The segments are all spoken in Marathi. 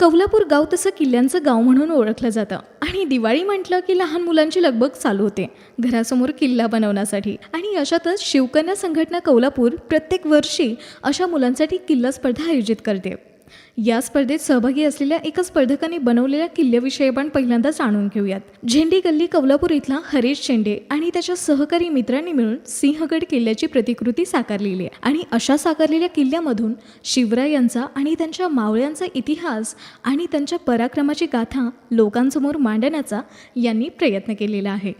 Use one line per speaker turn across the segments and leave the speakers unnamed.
कौलापूर गाव तसं किल्ल्यांचं गाव म्हणून ओळखलं जातं. आणि दिवाळी म्हटलं की लहान मुलांची लगबग चालू होते घरासमोर किल्ला बनवण्यासाठी. आणि अशातच शिवकन्या संघटना कौलापूर प्रत्येक वर्षी अशा मुलांसाठी किल्ला स्पर्धा आयोजित करते. या स्पर्धेत सहभागी असलेल्या एका स्पर्धकाने बनवलेल्या किल्ल्याविषयी आपण पहिल्यांदा जाणून घेऊयात. झेंडी गल्ली कौलापूर इथला हरीश शेंडे आणि त्याच्या सहकारी मित्रांनी मिळून सिंहगड किल्ल्याची प्रतिकृती साकारलेली आहे. आणि अशा साकारलेल्या किल्ल्यामधून शिवरायांचा आणि त्यांच्या मावळ्यांचा इतिहास आणि त्यांच्या पराक्रमाची गाथा लोकांसमोर मांडण्याचा यांनी प्रयत्न केलेला आहे.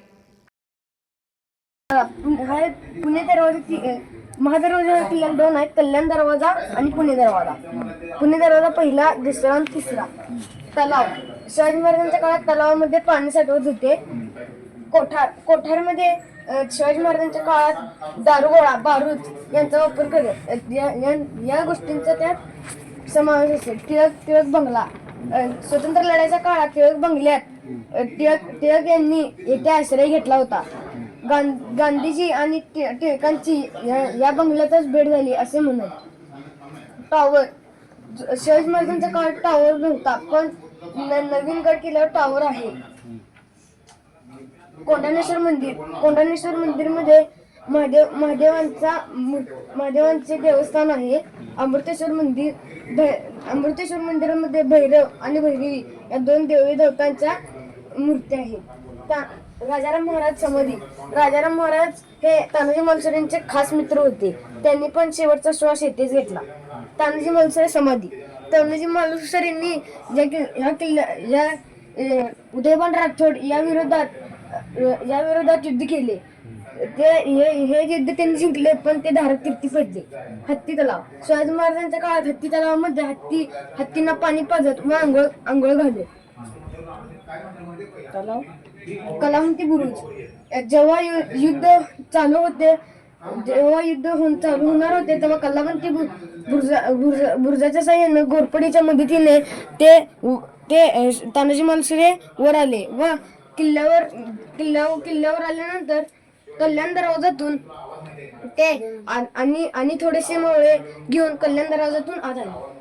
पुणे दरवाजा महादरवाजा किल्ला दोन आहेत. कल्याण दरवाजा आणि पुणे दरवाजा. पुणे दरवाजा पहिला दुसरा आणि तिसरा. तलाव. शिवाजी महाराजांच्या काळात तलावामध्ये पाणी साठवत होते. कोठार. कोठारमध्ये शिवाजी महाराजांच्या काळात दारुगोळा बारूद यांचा वापर करत या- या- या गोष्टींचा त्यात समावेश असेल टिळक टिळक बंगला. स्वतंत्र लढ्याच्या काळात टिळक बंगल्यात टिळक टिळक यांनी येथे आश्रय घेतला होता. गां- गांधीजी आणि टि- टिळकांची या या बंगल्यातच भेट झाली असे म्हणत. टॉवर शिवाजी महाराजांच्या काळात टॉवर नव्हता पण न- नवीन गड केल्यावर टॉवर आहे. कोंढाणेश्वर मंदिर कोंढाणेश्वर मंदिरमध्ये महादेव महादेवांचा मू- महादेवांचे देवस्थान आहे. अमृतेश्वर मंदिर भै- अमृतेश्वर मंदिरामध्ये भैरव आणि भैरवी या दोन देवी देवतांच्या मूर्ती आहेत. राजाराम महाराज समाधी राजाराम महाराज हे तानाजी मनसुरेंचे खास मित्र होते. त्यांनी पण शेवटचा श्वास येथेच घेतला. तानाजी मनसुरे समाधी. तानाजी मनसुरेंनी ज्या किल्ल्या ह्या किल्ल्या या उदयभान राठोड या विरोधात या विरोधात युद्ध केले. ते हे हे युद्ध त्यांनी जिंकले पण ते धारक कीर्ती पडले. हत्ती तलाव. शिवाजी महाराजांच्या काळात हत्ती तलावामध्ये हत्ती हत्तींना पाणी पाजत व आंघोळ आंघोळ घालले तलाव? कलावंती बुरुज. जेव्हा यु- युद्ध चालू होते जेव्हा युद्ध होऊन चालू होणार होते तेव्हा कलावंती बुरुजा बुरुजा- बुरुजाच्या साह्यानं घोरपडीच्या मदतीने ते ते तानाजी मालुसरे वर आले व किल्ल्यावर किल्ल्यावर किल्ल्यावर आल्यानंतर कल्याण दरवाजातून ते आणि आणि थोडेसे मोळे घेऊन कल्याण दरवाजातून आत आले.